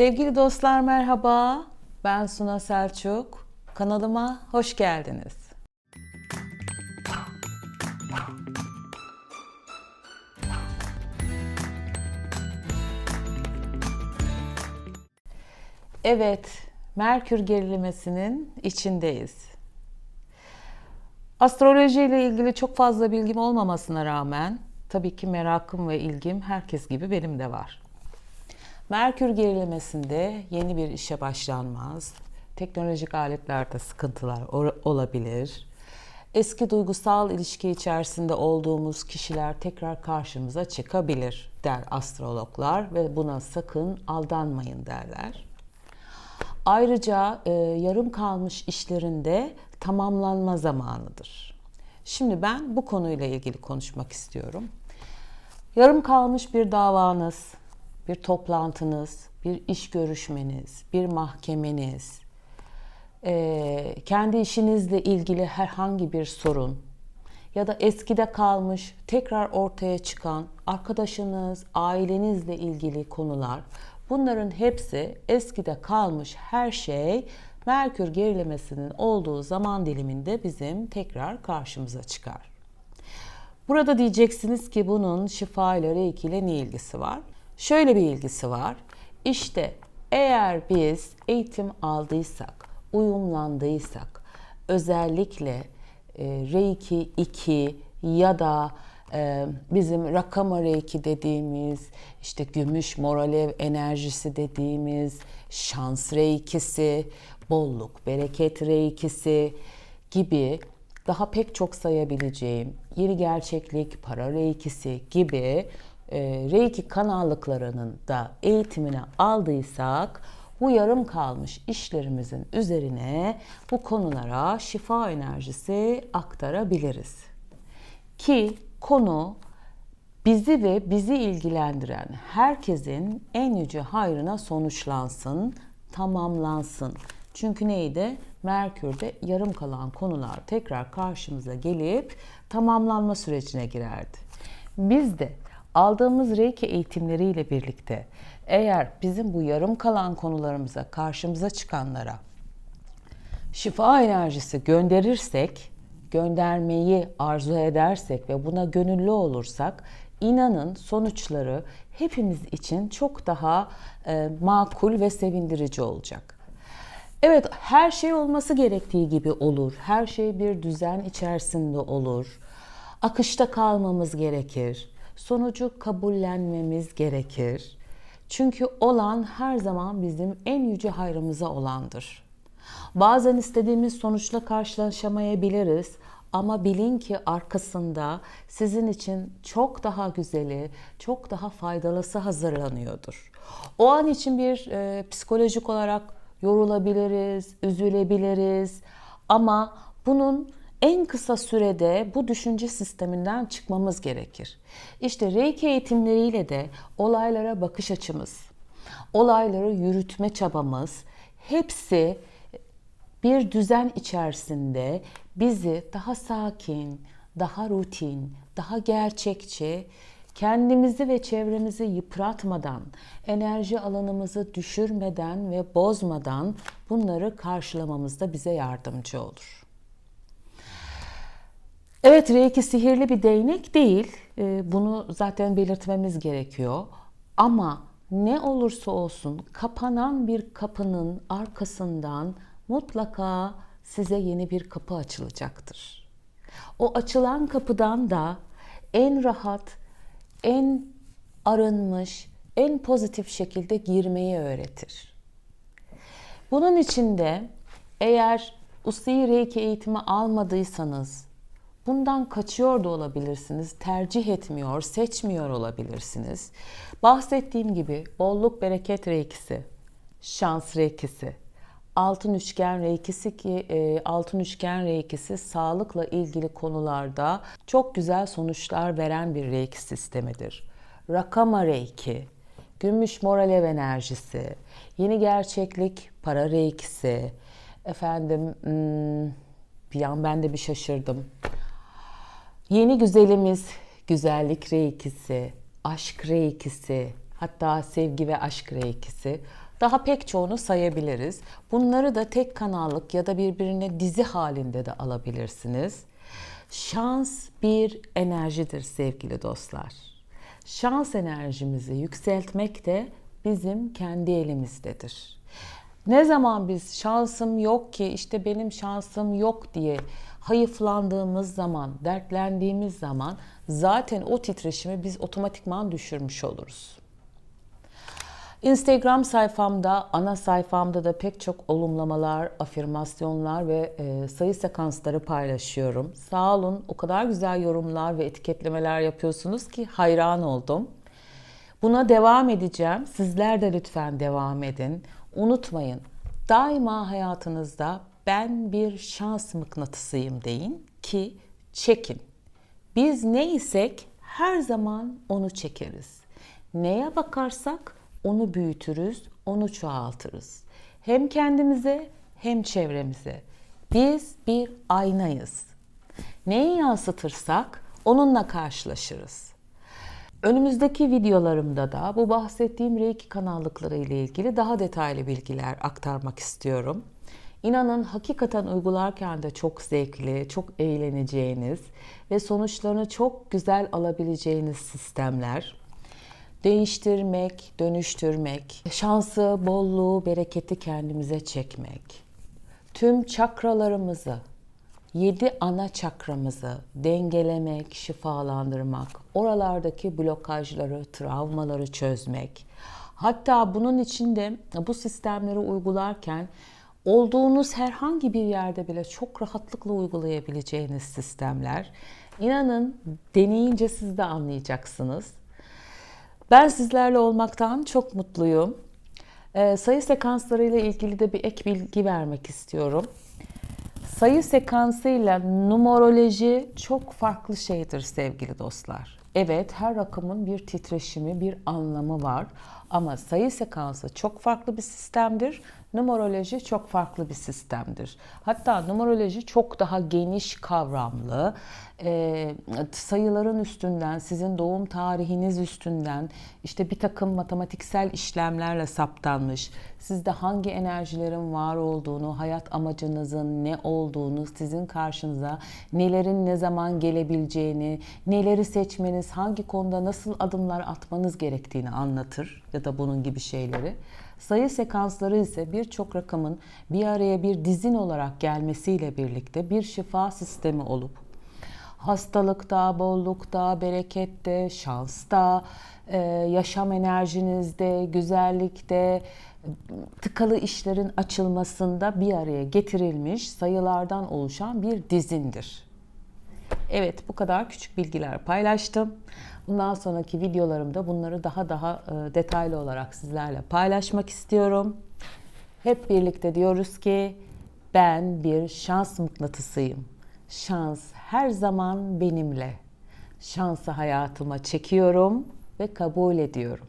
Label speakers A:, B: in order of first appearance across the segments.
A: Sevgili dostlar merhaba. Ben Suna Selçuk. Kanalıma hoş geldiniz. Evet, Merkür gerilemesinin içindeyiz. Astroloji ile ilgili çok fazla bilgim olmamasına rağmen tabii ki merakım ve ilgim herkes gibi benim de var. Merkür gerilemesinde yeni bir işe başlanmaz. Teknolojik aletlerde sıkıntılar olabilir. Eski duygusal ilişki içerisinde olduğumuz kişiler tekrar karşımıza çıkabilir der astrologlar ve buna sakın aldanmayın derler. Ayrıca e, yarım kalmış işlerinde tamamlanma zamanıdır. Şimdi ben bu konuyla ilgili konuşmak istiyorum. Yarım kalmış bir davanız, bir toplantınız, bir iş görüşmeniz, bir mahkemeniz, e, kendi işinizle ilgili herhangi bir sorun ya da eskide kalmış, tekrar ortaya çıkan arkadaşınız, ailenizle ilgili konular bunların hepsi eskide kalmış her şey Merkür gerilemesinin olduğu zaman diliminde bizim tekrar karşımıza çıkar. Burada diyeceksiniz ki bunun şifa ile reiki ile ne ilgisi var? Şöyle bir ilgisi var. İşte eğer biz eğitim aldıysak, uyumlandıysak, özellikle e, Reiki 2 ya da e, bizim Rakama Reiki dediğimiz, işte gümüş moralev enerjisi dediğimiz, şans Reiki'si, bolluk, bereket Reiki'si gibi daha pek çok sayabileceğim yeni gerçeklik, para reikisi gibi reiki kanallıklarının da eğitimini aldıysak bu yarım kalmış işlerimizin üzerine bu konulara şifa enerjisi aktarabiliriz. Ki konu bizi ve bizi ilgilendiren herkesin en yüce hayrına sonuçlansın, tamamlansın. Çünkü neydi? Merkür'de yarım kalan konular tekrar karşımıza gelip tamamlanma sürecine girerdi. Biz de aldığımız Reiki eğitimleriyle birlikte eğer bizim bu yarım kalan konularımıza karşımıza çıkanlara şifa enerjisi gönderirsek, göndermeyi arzu edersek ve buna gönüllü olursak inanın sonuçları hepimiz için çok daha e, makul ve sevindirici olacak. Evet, her şey olması gerektiği gibi olur. Her şey bir düzen içerisinde olur. Akışta kalmamız gerekir. Sonucu kabullenmemiz gerekir. Çünkü olan her zaman bizim en yüce hayrımıza olandır. Bazen istediğimiz sonuçla karşılaşamayabiliriz ama bilin ki arkasında sizin için çok daha güzeli, çok daha faydalısı hazırlanıyordur. O an için bir e, psikolojik olarak yorulabiliriz, üzülebiliriz ama bunun en kısa sürede bu düşünce sisteminden çıkmamız gerekir. İşte Reiki eğitimleriyle de olaylara bakış açımız, olayları yürütme çabamız hepsi bir düzen içerisinde bizi daha sakin, daha rutin, daha gerçekçi, kendimizi ve çevremizi yıpratmadan, enerji alanımızı düşürmeden ve bozmadan bunları karşılamamızda bize yardımcı olur. Evet Reiki sihirli bir değnek değil. Ee, bunu zaten belirtmemiz gerekiyor. Ama ne olursa olsun kapanan bir kapının arkasından mutlaka size yeni bir kapı açılacaktır. O açılan kapıdan da en rahat, en arınmış, en pozitif şekilde girmeyi öğretir. Bunun için de eğer Usi Reiki eğitimi almadıysanız bundan kaçıyor da olabilirsiniz, tercih etmiyor, seçmiyor olabilirsiniz. Bahsettiğim gibi bolluk bereket reikisi, şans reikisi, altın üçgen reikisi ki e, altın üçgen reikisi sağlıkla ilgili konularda çok güzel sonuçlar veren bir reiki sistemidir. Rakama reiki, gümüş moralev enerjisi, yeni gerçeklik para reikisi, efendim hmm, bir an ben de bir şaşırdım. Yeni güzelimiz güzellik reikisi, aşk reikisi, hatta sevgi ve aşk reikisi Daha pek çoğunu sayabiliriz. Bunları da tek kanallık ya da birbirine dizi halinde de alabilirsiniz. Şans bir enerjidir sevgili dostlar. Şans enerjimizi yükseltmek de bizim kendi elimizdedir. Ne zaman biz şansım yok ki işte benim şansım yok diye hayıflandığımız zaman, dertlendiğimiz zaman zaten o titreşimi biz otomatikman düşürmüş oluruz. Instagram sayfamda, ana sayfamda da pek çok olumlamalar, afirmasyonlar ve e, sayı sekansları paylaşıyorum. Sağ olun, o kadar güzel yorumlar ve etiketlemeler yapıyorsunuz ki hayran oldum. Buna devam edeceğim. Sizler de lütfen devam edin. Unutmayın, daima hayatınızda ben bir şans mıknatısıyım deyin ki çekin. Biz neysek her zaman onu çekeriz. Neye bakarsak onu büyütürüz, onu çoğaltırız. Hem kendimize hem çevremize. Biz bir aynayız. Neyi yansıtırsak onunla karşılaşırız. Önümüzdeki videolarımda da bu bahsettiğim Reiki kanallıkları ile ilgili daha detaylı bilgiler aktarmak istiyorum. İnanın hakikaten uygularken de çok zevkli, çok eğleneceğiniz ve sonuçlarını çok güzel alabileceğiniz sistemler. Değiştirmek, dönüştürmek, şansı, bolluğu, bereketi kendimize çekmek. Tüm çakralarımızı, yedi ana çakramızı dengelemek, şifalandırmak, oralardaki blokajları, travmaları çözmek. Hatta bunun içinde bu sistemleri uygularken olduğunuz herhangi bir yerde bile çok rahatlıkla uygulayabileceğiniz sistemler. İnanın deneyince siz de anlayacaksınız. Ben sizlerle olmaktan çok mutluyum. Ee, sayı sekanslarıyla ilgili de bir ek bilgi vermek istiyorum. Sayı sekansıyla numeroloji çok farklı şeydir sevgili dostlar. Evet her rakamın bir titreşimi, bir anlamı var. Ama sayı sekansı çok farklı bir sistemdir. Numeroloji çok farklı bir sistemdir. Hatta numeroloji çok daha geniş kavramlı. E, sayıların üstünden, sizin doğum tarihiniz üstünden işte bir takım matematiksel işlemlerle saptanmış. Sizde hangi enerjilerin var olduğunu, hayat amacınızın ne olduğunu, sizin karşınıza nelerin ne zaman gelebileceğini, neleri seçmeniz, hangi konuda nasıl adımlar atmanız gerektiğini anlatır ya da bunun gibi şeyleri. Sayı sekansları ise birçok rakamın bir araya bir dizin olarak gelmesiyle birlikte bir şifa sistemi olup hastalıkta, bollukta, berekette, şansta, e, yaşam enerjinizde, güzellikte, tıkalı işlerin açılmasında bir araya getirilmiş sayılardan oluşan bir dizindir. Evet bu kadar küçük bilgiler paylaştım. Bundan sonraki videolarımda bunları daha daha e, detaylı olarak sizlerle paylaşmak istiyorum. Hep birlikte diyoruz ki ben bir şans mıknatısıyım. Şans her zaman benimle. Şansı hayatıma çekiyorum ve kabul ediyorum.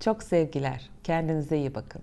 A: Çok sevgiler. Kendinize iyi bakın.